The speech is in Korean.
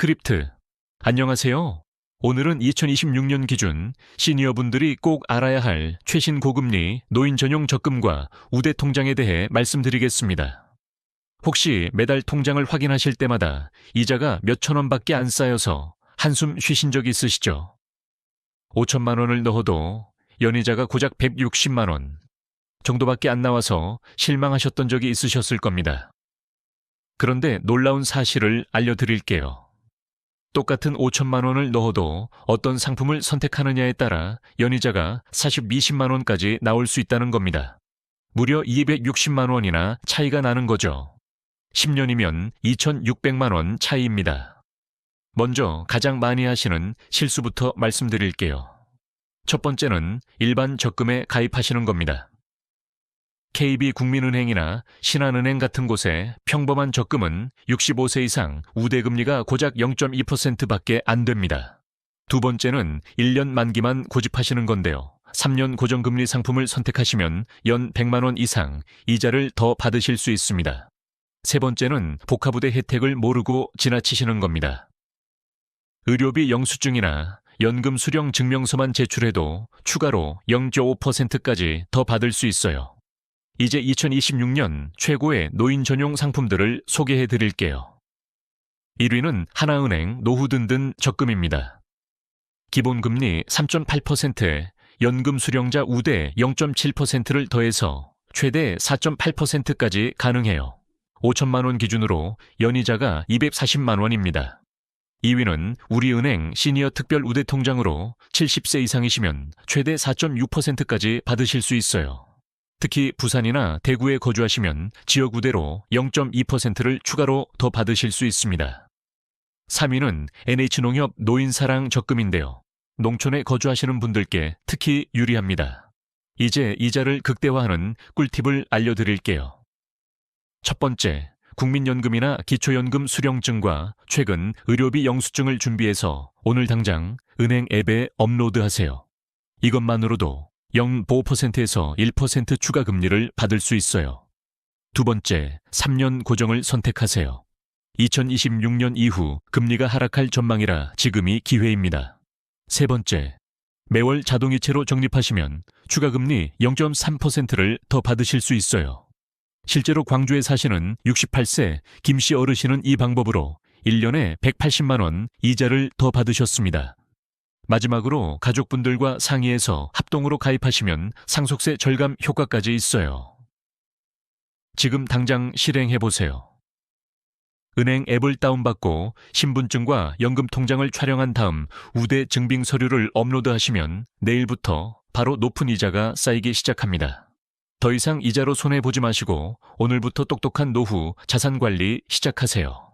스크립트. 안녕하세요. 오늘은 2026년 기준 시니어분들이 꼭 알아야 할 최신 고금리 노인 전용 적금과 우대 통장에 대해 말씀드리겠습니다. 혹시 매달 통장을 확인하실 때마다 이자가 몇천 원밖에 안 쌓여서 한숨 쉬신 적 있으시죠? 5천만 원을 넣어도 연이자가 고작 160만 원 정도밖에 안 나와서 실망하셨던 적이 있으셨을 겁니다. 그런데 놀라운 사실을 알려드릴게요. 똑같은 5천만 원을 넣어도 어떤 상품을 선택하느냐에 따라 연이자가 42십만 원까지 나올 수 있다는 겁니다. 무려 260만 원이나 차이가 나는 거죠. 10년이면 2,600만 원 차이입니다. 먼저 가장 많이 하시는 실수부터 말씀드릴게요. 첫 번째는 일반 적금에 가입하시는 겁니다. KB국민은행이나 신한은행 같은 곳에 평범한 적금은 65세 이상 우대금리가 고작 0.2%밖에 안 됩니다. 두 번째는 1년 만기만 고집하시는 건데요. 3년 고정금리 상품을 선택하시면 연 100만 원 이상 이자를 더 받으실 수 있습니다. 세 번째는 복합우대 혜택을 모르고 지나치시는 겁니다. 의료비 영수증이나 연금 수령 증명서만 제출해도 추가로 0.5%까지 더 받을 수 있어요. 이제 2026년 최고의 노인 전용 상품들을 소개해 드릴게요. 1위는 하나은행 노후든든 적금입니다. 기본금리 3.8%에 연금 수령자 우대 0.7%를 더해서 최대 4.8%까지 가능해요. 5천만 원 기준으로 연이자가 240만 원입니다. 2위는 우리은행 시니어 특별 우대 통장으로 70세 이상이시면 최대 4.6%까지 받으실 수 있어요. 특히 부산이나 대구에 거주하시면 지역 우대로 0.2%를 추가로 더 받으실 수 있습니다. 3위는 NH농협 노인사랑 적금인데요. 농촌에 거주하시는 분들께 특히 유리합니다. 이제 이자를 극대화하는 꿀팁을 알려드릴게요. 첫 번째, 국민연금이나 기초연금 수령증과 최근 의료비 영수증을 준비해서 오늘 당장 은행 앱에 업로드하세요. 이것만으로도 0.5%에서 1% 추가 금리를 받을 수 있어요. 두 번째, 3년 고정을 선택하세요. 2026년 이후 금리가 하락할 전망이라 지금이 기회입니다. 세 번째, 매월 자동이체로 적립하시면 추가 금리 0.3%를 더 받으실 수 있어요. 실제로 광주에 사시는 68세 김씨 어르신은 이 방법으로 1년에 180만 원 이자를 더 받으셨습니다. 마지막으로 가족분들과 상의해서 합동으로 가입하시면 상속세 절감 효과까지 있어요. 지금 당장 실행해 보세요. 은행 앱을 다운받고 신분증과 연금 통장을 촬영한 다음 우대 증빙 서류를 업로드하시면 내일부터 바로 높은 이자가 쌓이기 시작합니다. 더 이상 이자로 손해 보지 마시고 오늘부터 똑똑한 노후 자산 관리 시작하세요.